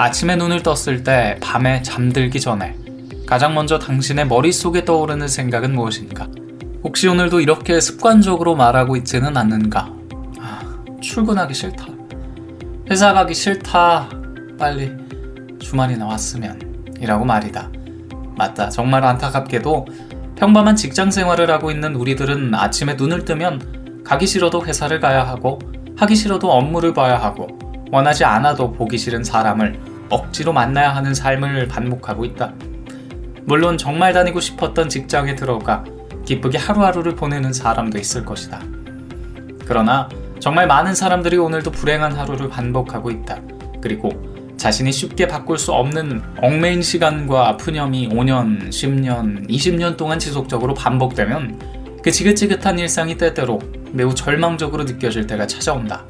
아침에 눈을 떴을 때 밤에 잠들기 전에 가장 먼저 당신의 머릿속에 떠오르는 생각은 무엇인가? 혹시 오늘도 이렇게 습관적으로 말하고 있지는 않는가? 아, 출근하기 싫다. 회사 가기 싫다. 빨리 주말이 나 왔으면. 이라고 말이다. 맞다. 정말 안타깝게도 평범한 직장 생활을 하고 있는 우리들은 아침에 눈을 뜨면 가기 싫어도 회사를 가야 하고 하기 싫어도 업무를 봐야 하고 원하지 않아도 보기 싫은 사람을 억지로 만나야 하는 삶을 반복하고 있다. 물론 정말 다니고 싶었던 직장에 들어가 기쁘게 하루하루를 보내는 사람도 있을 것이다. 그러나 정말 많은 사람들이 오늘도 불행한 하루를 반복하고 있다. 그리고 자신이 쉽게 바꿀 수 없는 얽매인 시간과 푸념이 5년, 10년, 20년 동안 지속적으로 반복되면 그 지긋지긋한 일상이 때때로 매우 절망적으로 느껴질 때가 찾아온다.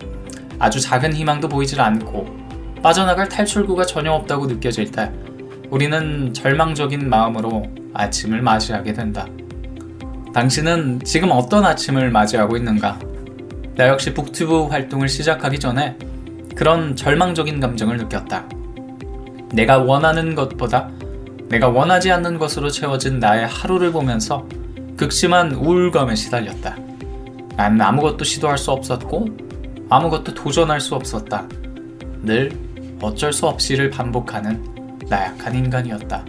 아주 작은 희망도 보이질 않고 빠져나갈 탈출구가 전혀 없다고 느껴질 때 우리는 절망적인 마음으로 아침을 맞이하게 된다. 당신은 지금 어떤 아침을 맞이하고 있는가? 나 역시 북튜브 활동을 시작하기 전에 그런 절망적인 감정을 느꼈다. 내가 원하는 것보다 내가 원하지 않는 것으로 채워진 나의 하루를 보면서 극심한 우울감에 시달렸다. 난 아무것도 시도할 수 없었고 아무것도 도전할 수 없었다. 늘 어쩔 수 없이를 반복하는 나약한 인간이었다.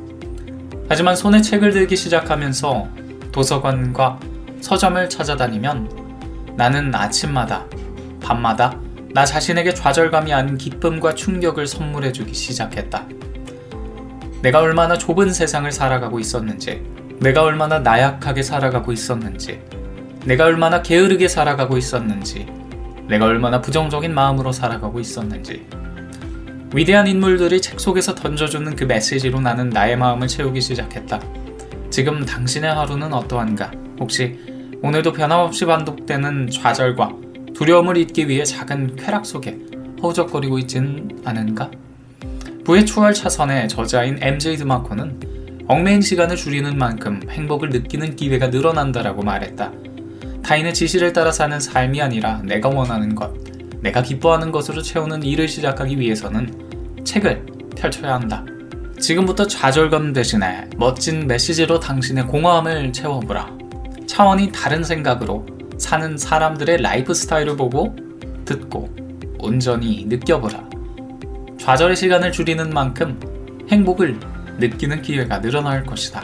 하지만 손에 책을 들기 시작하면서 도서관과 서점을 찾아다니면 나는 아침마다, 밤마다 나 자신에게 좌절감이 아닌 기쁨과 충격을 선물해주기 시작했다. 내가 얼마나 좁은 세상을 살아가고 있었는지, 내가 얼마나 나약하게 살아가고 있었는지, 내가 얼마나 게으르게 살아가고 있었는지, 내가 얼마나 부정적인 마음으로 살아가고 있었는지. 위대한 인물들이 책 속에서 던져주는 그 메시지로 나는 나의 마음을 채우기 시작했다. 지금 당신의 하루는 어떠한가? 혹시 오늘도 변함없이 반복되는 좌절과 두려움을 잊기 위해 작은 쾌락 속에 허우적거리고 있지는 않은가? 부의 추월 차선의 저자인 MJ 드마코는 얽매인 시간을 줄이는 만큼 행복을 느끼는 기회가 늘어난다라고 말했다. 타인의 지시를 따라 사는 삶이 아니라 내가 원하는 것, 내가 기뻐하는 것으로 채우는 일을 시작하기 위해서는 책을 펼쳐야 한다. 지금부터 좌절감 대신에 멋진 메시지로 당신의 공허함을 채워보라. 차원이 다른 생각으로 사는 사람들의 라이프 스타일을 보고 듣고 온전히 느껴보라. 좌절의 시간을 줄이는 만큼 행복을 느끼는 기회가 늘어날 것이다.